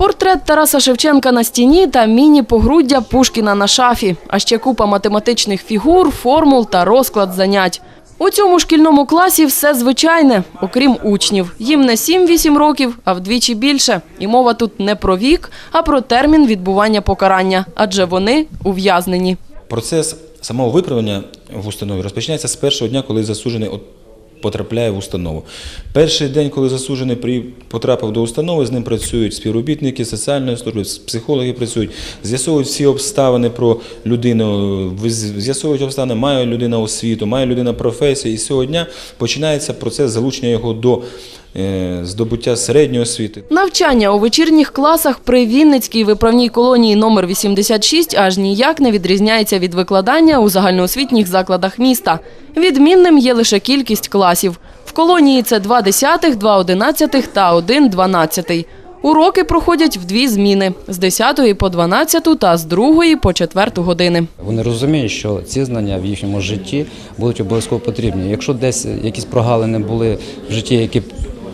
Портрет Тараса Шевченка на стіні та міні-погруддя Пушкіна на шафі, а ще купа математичних фігур, формул та розклад занять. У цьому шкільному класі все звичайне, окрім учнів. Їм не 7-8 років, а вдвічі більше. І мова тут не про вік, а про термін відбування покарання, адже вони ув'язнені. Процес самого виправлення в установі розпочинається з першого дня, коли засуджений потрапляє в установу. Перший день, коли засуджений потрапив до установи, з ним працюють співробітники соціальної служби, психологи працюють, з'ясовують всі обставини про людину, з'ясовують обставини, має людина освіту, має людина професію. І дня починається процес залучення його до здобуття середньої освіти. Навчання у вечірніх класах при Вінницькій виправній колонії номер 86 аж ніяк не відрізняється від викладання у загальноосвітніх закладах міста. Відмінним є лише кількість класів. В колонії це два десятих, два одинадцятих та один дванадцятий. Уроки проходять в дві зміни – з 10 по 12 та з 2 по 4 години. Вони розуміють, що ці знання в їхньому житті будуть обов'язково потрібні. Якщо десь якісь прогалини були в житті, які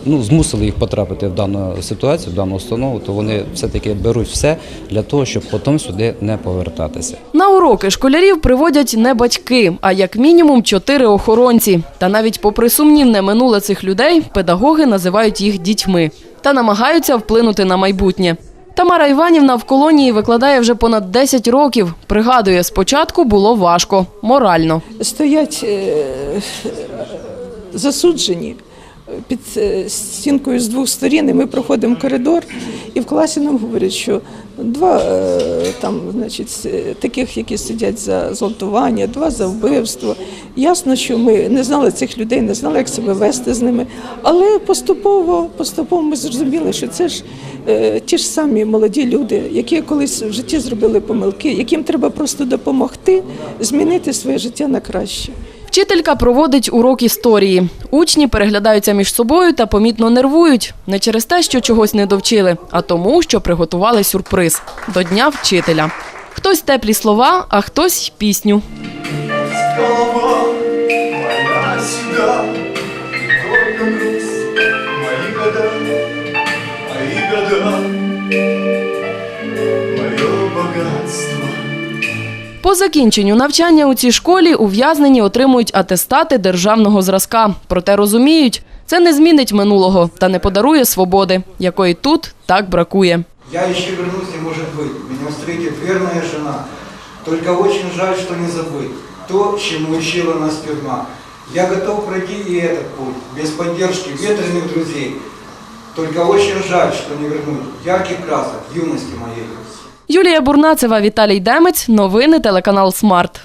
ну, змусили їх потрапити в дану ситуацію, в дану установу, то вони все-таки беруть все для того, щоб потім сюди не повертатися. На уроки школярів приводять не батьки, а як мінімум чотири охоронці. Та навіть попри сумнівне минуле цих людей, педагоги називають їх дітьми та намагаються вплинути на майбутнє. Тамара Іванівна в колонії викладає вже понад 10 років. Пригадує, спочатку було важко, морально. стоять е, засуджені під е, стінкою з двох сторін, і ми проходимо коридор, і в класі нам говорять, що два е, там, значить, таких, які сидять за зґвалтування, два за вбивство. Ясно, що ми не знали цих людей, не знали, як себе вести з ними. Але поступово, поступово ми зрозуміли, що це ж е, ті ж самі молоді люди, які колись в житті зробили помилки, яким треба просто допомогти змінити своє життя на краще. Вчителька проводить урок історії. Учні переглядаються між собою та помітно нервують. Не через те, що чогось не довчили, а тому, що приготували сюрприз до Дня вчителя. Хтось теплі слова, а хтось пісню. По закінченню навчання у цій школі ув'язнені отримують атестати державного зразка. Проте розуміють, це не змінить минулого та не подарує свободи, якої тут так бракує. Я еще вернусь, и может быть, меня встретит верная жена. Только очень жаль, что не забыть то, чему учила нас тюрьма. Я готов пройти и этот путь, без поддержки ветреных друзей. Только очень жаль, что не вернуть ярких красок юности моей. Юлія Бурнацева, Віталій Демець. Новини телеканал Смарт.